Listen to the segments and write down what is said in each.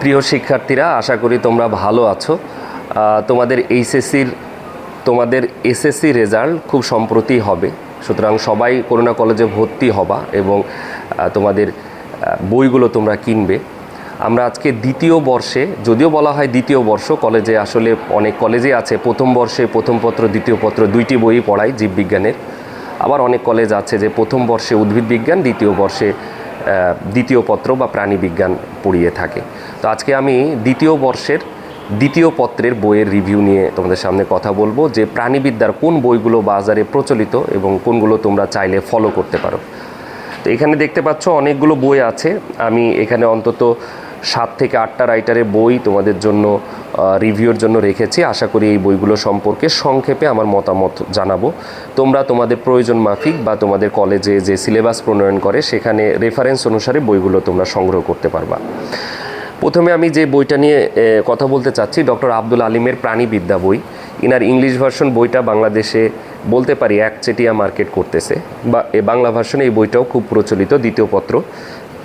প্রিয় শিক্ষার্থীরা, আশা করি তোমরা ভালো আছো। তোমাদের এইচএসসির, তোমাদের এসএসসি রেজাল্ট খুব সম্প্রতি হবে। সুতরাং সবাই করোনা কলেজে ভর্তি হবা এবং তোমাদের বইগুলো তোমরা কিনবে। আমরা আজকে দ্বিতীয় বর্ষে, যদিও বলা হয় দ্বিতীয় বর্ষ, কলেজে আসলে অনেক কলেজে আছে। প্রথম বর্ষে প্রথম পত্র, দ্বিতীয় পত্র, দুইটি বই পড়ায় জীববিজ্ঞানের। আবার অনেক কলেজ আছে যে প্রথম বর্ষে উদ্ভিদ বিজ্ঞান দ্বিতীয় বর্ষে দ্বিতীয় পত্র বা প্রাণী বিজ্ঞান পড়িয়ে থাকে। তো আজকে আমি দ্বিতীয় বর্ষের দ্বিতীয় পত্রের বইয়ের রিভিউ নিয়ে তোমাদের সামনে কথা বলব, যে প্রাণীবিদ্যার কোন বইগুলো বাজারে প্রচলিত এবং কোনগুলো তোমরা চাইলে ফলো করতে পারো। তো এখানে দেখতে পাচ্ছ অনেকগুলো বই আছে। আমি এখানে অন্তত সাত থেকে আটটা রাইটারের বই তোমাদের জন্য রিভিউর জন্য রেখেছি। আশা করি এই বইগুলো সম্পর্কে সংক্ষেপে আমার মতামত জানাব। তোমরা তোমাদের প্রয়োজন মাফিক বা তোমাদের কলেজে যে সিলেবাস প্রণয়ন করে, সেখানে রেফারেন্স অনুসারে বইগুলো তোমরা সংগ্রহ করতে পারবা। প্রথমে আমি যে বইটা নিয়ে কথা বলতে চাচ্ছি, ডক্টর আব্দুল আলিমের প্রাণীবিদ্যা বই। ইনার ইংলিশ ভার্সন বইটা বাংলাদেশে বলতে পারি একচেটিয়া মার্কেট করতেছে। বা বাংলা ভার্সনে এই বইটাও খুব প্রচলিত, দ্বিতীয় পত্র।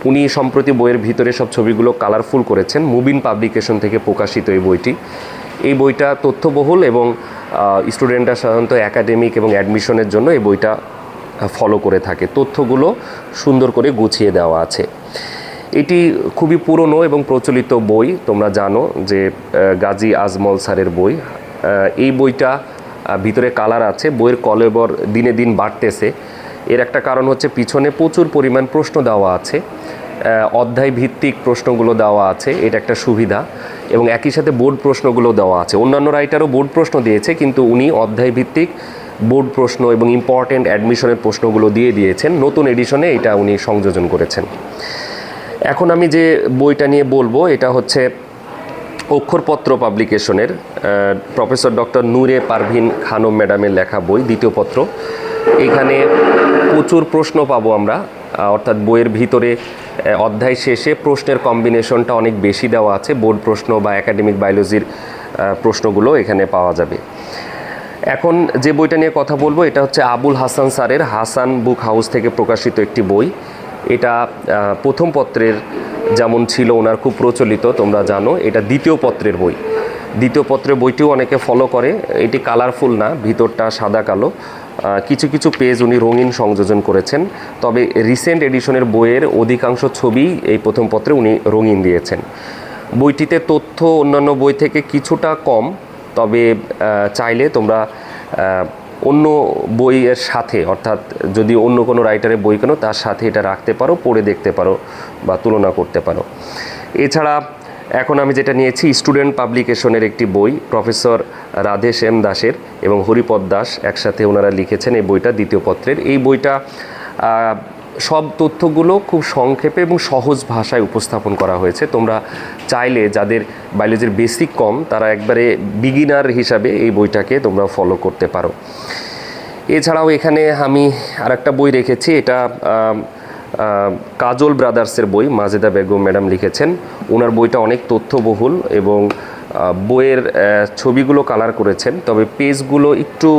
উনি সম্প্রতি বইয়ের ভিতরে সব ছবিগুলো কালারফুল করেছেন। মুবিন পাবলিকেশন থেকে প্রকাশিত এই বইটি। এই বইটা তথ্যবহুল এবং স্টুডেন্টরা সাধারণত একাডেমিক এবং অ্যাডমিশনের জন্য এই বইটা ফলো করে থাকে। তথ্যগুলো সুন্দর করে গুছিয়ে দেওয়া আছে। এটি খুবই পুরনো এবং প্রচলিত বই, তোমরা জানো যে গাজী আজমল স্যারের বই। এই বইটা ভিতরে কালার আছে, বইয়ের কলেবর দিনে দিন বাড়তেছে। এর একটা কারণ হচ্ছে পিছনে প্রচুর পরিমাণ প্রশ্ন দেওয়া আছে অধ্যায় ভিত্তিক প্রশ্নগুলো দেওয়া আছে, এটা একটা সুবিধা, এবং একই সাথে বোর্ড প্রশ্নগুলো দেওয়া আছে। অন্যান্য রাইটারও বোর্ড প্রশ্ন দিয়েছে, কিন্তু উনি অধ্যায় ভিত্তিক বোর্ড প্রশ্ন এবং ইম্পর্টেন্ট অ্যাডমিশনের প্রশ্নগুলো দিয়ে দিয়েছেন। নতুন এডিশনে এটা উনি সংযোজন করেছেন। এখন আমি যে বইটা নিয়ে বলব, এটা হচ্ছে অক্ষরপত্র পাবলিকেশনের প্রফেসর ডক্টর নূরে পারভিন খানম ম্যাডামের লেখা বই, দ্বিতীয় পত্র। এখানে প্রচুর প্রশ্ন পাবো আমরা। অর্থাৎ বইয়ের ভিতরে অধ্যায় শেষে প্রশ্নের কম্বিনেশনটা অনেক বেশি দেওয়া আছে। বোর্ড প্রশ্ন বা একাডেমিক বায়োলজির প্রশ্নগুলো এখানে পাওয়া যাবে। এখন যে বইটা নিয়ে কথা বলব, এটা হচ্ছে আবুল হাসান স্যারের হাসান বুক হাউস থেকে প্রকাশিত একটি বই। এটা প্রথম পত্রের যেমন ছিল ওনার খুব প্রচলিত, তোমরা জানো, এটা দ্বিতীয় পত্রের বই। দ্বিতীয় পত্রের বইটিও অনেকে ফলো করে। এটি কালারফুল না, ভিতরটা সাদা কালো। কিছু কিছু পেজ উনি রঙিন সংযোজন করেছেন, তবে রিসেন্ট এডিশনের বইয়ের অধিকাংশ ছবি এই প্রথম পত্রে উনি রঙিন দিয়েছেন। বইটিতে তথ্য অন্যান্য বই থেকে কিছুটা কম, তবে চাইলে তোমরা অন্য বইয়ের সাথে, অর্থাৎ যদি অন্য কোনো রাইটারের বই কেনো, তার সাথে এটা রাখতে পারো, পড়ে দেখতে পারো বা তুলনা করতে পারো। এছাড়া এখন আমি যেটা নিয়েছি স্টুডেন্ট পাবলিকেশনের একটি বই প্রফেসর রাধেশ এম দাসের এবং হরিপদ দাস একসাথে ওনারা লিখেছেন এই বইটা, দ্বিতীয় পত্রের। এই বইটা সব তথ্যগুলো খুব সংক্ষেপে এবং সহজ ভাষায় উপস্থাপন করা হয়েছে। তোমরা চাইলে যাদের বায়োলজির বেসিক কম, তারা একবারে বিগিনার হিসাবে এই বইটাকে তোমরা ফলো করতে পারো। এছাড়াও এখানে আমি আরেকটা বই রেখেছি, এটা কাজল ব্রাদার্সের বই মাজেদা বেগম ম্যাডাম লিখেছেন। ওনার বইটা অনেক তথ্যবহুল এবং বইয়ের ছবিগুলো কালার করেছেন। তবে পেজগুলো একটু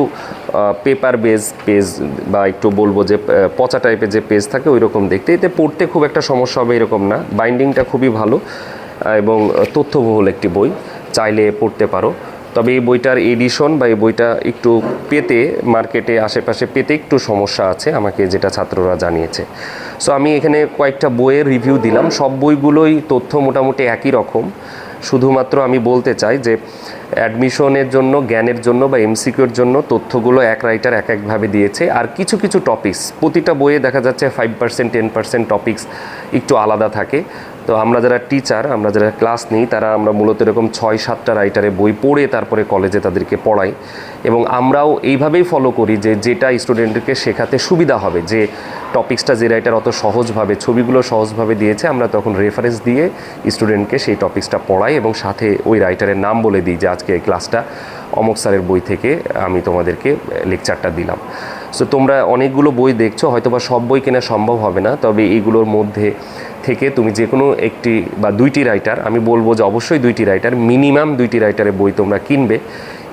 পেপার বেজ পেজ বা একটু বলব যে পচা টাইপের যে পেজ থাকে ওই রকম দেখতে। এতে পড়তে খুব একটা সমস্যা হবে এরকম না। বাইন্ডিংটা খুবই ভালো এবং তথ্যবহুল একটি বই। চাইলে পড়তে পারো। তবে এই বইটার এডিশন বা এই বইটা একটু পেতে মার্কেটে আশেপাশে পেতে একটু সমস্যা আছে, আমাকে যেটা ছাত্ররা জানিয়েছে। সো আমি এখানে কয়েকটা বইয়ের রিভিউ দিলাম। সব বইগুলোই তথ্য মোটামুটি একই রকম। শুধুমাত্র আমি বলতে চাই যে অ্যাডমিশনের জন্য, জ্ঞানের জন্য বা এমসিকিউর জন্য তথ্যগুলো এক রাইটার এক একভাবে দিয়েছে। আর কিছু কিছু টপিক্স প্রতিটা বইয়ে দেখা যাচ্ছে five percent ten percent topics একটু আলাদা থাকে। তো আমরা যারা টিচার আমরা যারা ক্লাস নিই, তারা আমরা মূলত এরকম ছয় সাতটা রাইটারে বই পড়ে তারপরে কলেজে তাদেরকে পড়াই এবং আমরাও এইভাবেই ফলো করি যে যেটা স্টুডেন্টকে শেখাতে সুবিধা হবে, যে টপিক্সটা যে রাইটার অত সহজভাবে, ছবিগুলো সহজভাবে দিয়েছে, আমরা তখন রেফারেন্স দিয়ে স্টুডেন্টকে সেই টপিক্সটা পড়াই এবং সাথে ওই রাইটারের নাম বলে দিই যে আজকে এই ক্লাসটা অমুক স্যারের বই থেকে আমি তোমাদেরকে লেকচারটা দিলাম। সো তোমরা অনেকগুলো বই দেখছ হয়তো বা সব বই কেনা সম্ভব হবে না, তবে এইগুলোর মধ্যে থেকে তুমি যে কোনো একটি বা দুইটি রাইটার আমি বলব যে অবশ্যই দুইটি রাইটার মিনিমাম দুইটি রাইটারের বই তোমরা কিনবে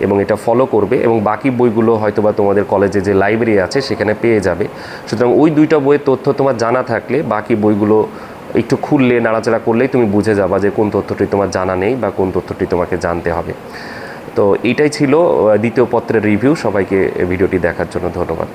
এবং এটা ফলো করবে এবং বাকি বইগুলো হয়তো বা তোমাদের কলেজে যে লাইব্রেরি আছে সেখানে পেয়ে যাবে। সুতরাং ওই দুইটা বইয়ের তথ্য তোমার জানা থাকলে বাকি বইগুলো একটু খুললে, নাড়াচাড়া করলেই তুমি বুঝে যাবা যে কোন তথ্যটি তোমার জানা নেই বা কোন তথ্যটি তোমাকে জানতে হবে। তো এইটাই ছিল দ্বিতীয় পত্রের রিভিউ সবাইকে ভিডিওটি দেখার জন্য ধন্যবাদ।